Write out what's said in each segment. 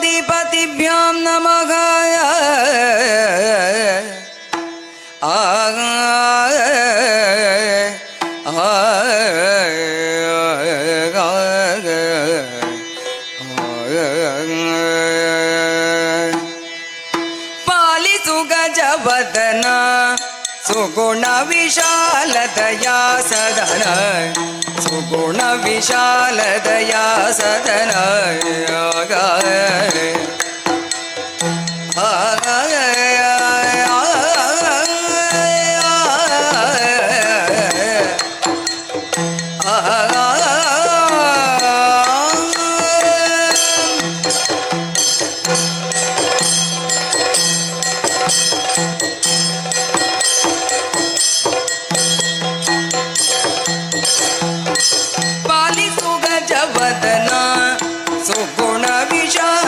धिपतिभ्यां नमः। पालितु गजवदना सुगुण विशाल दया सदन। सुगुण विशाल दया सदन। आ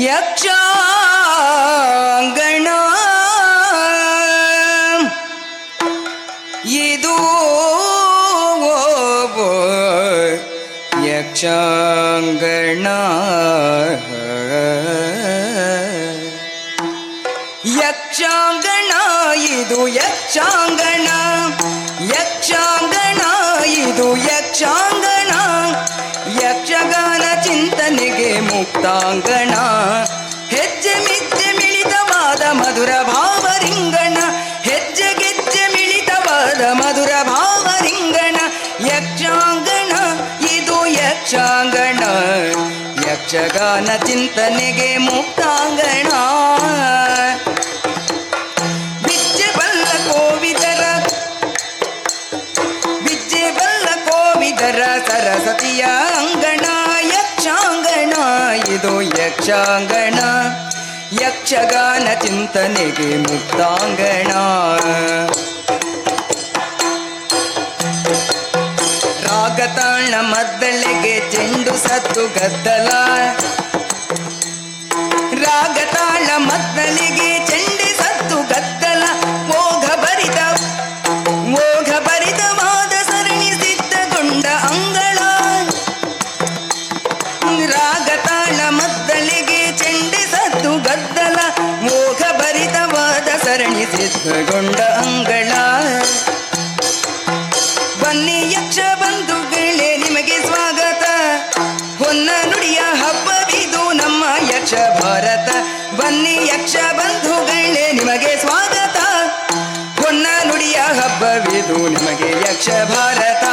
Yep, John! ಯಕ್ಷಾಂಗಣ ಇದು ಯಕ್ಷಾಂಗಣ. ಯಕ್ಷಾಂಗಣ ಇದು ಯಕ್ಷಾಂಗಣ. ಯಕ್ಷಾಂಗಣ ಇದು ಯಕ್ಷಾಂಗಣ. ಯಕ್ಷಗಾನ ಚಿಂತನೆಗೆ ಮುಕ್ತಾಂಗಣ. ಹೆಜ್ಜೆ ಮಿಜ್ಜೆ ಮಿಳಿತವಾದ ಮಧುರ ಭಾವರಿಂಗಣ ಹೆಜ್ಜೆ ಗೆಜ್ಜೆ ಮಿಳಿತವಾದ ಮಧುರ ಭಾವರಿಂಗಣ ಯಕ್ಷಾಂಗಣ ಇದು ಯಕ್ಷಾಂಗಣ ಯಕ್ಷಗಾನ ಚಿಂತನೆಗೆ ಮುಕ್ತಾಂಗಣ ಬಿಜ್ಜೆ ಬಲ್ಲ ಕೋವಿದರ ಬಿಜ್ಜೆ ಬಲ್ಲ ಕೋವಿದರ ಸರಸ್ವತಿಯ ಅಂಗಣ ಯಕ್ಷಾಂಗಣ ಇದು ಯಕ್ಷಾಂಗಣ. ಯಕ್ಷಗಾನ ಚಿಂತನೆಗೆ ಮುಕ್ತಾಂಗಣ. ರಾಗತಾಣ ಮದ್ದಳೆಗೆ ಚೆಂಡು ಸತ್ತು ಗದ್ದಲ. ರಾಗತಾಳ ಮದ್ದಳಿಗೆ ಚೆಂಡೆ ಸಿದ್ಧಗೊಂಡ ಅಂಗಳ. ಬನ್ನಿ ಯಕ್ಷ ಬಂಧುಗಳೇ, ನಿಮಗೆ ಸ್ವಾಗತ. ಹೊನ್ನ ನುಡಿಯ ಹಬ್ಬವಿದು ನಮ್ಮ ಯಕ್ಷ ಭಾರತ. ಬನ್ನಿ ಯಕ್ಷ ಬಂಧುಗಳೇ, ನಿಮಗೆ ಸ್ವಾಗತ. ಹೊನ್ನ ನುಡಿಯ ಹಬ್ಬವಿದು, ನಿಮಗೆ ಯಕ್ಷ ಭಾರತ.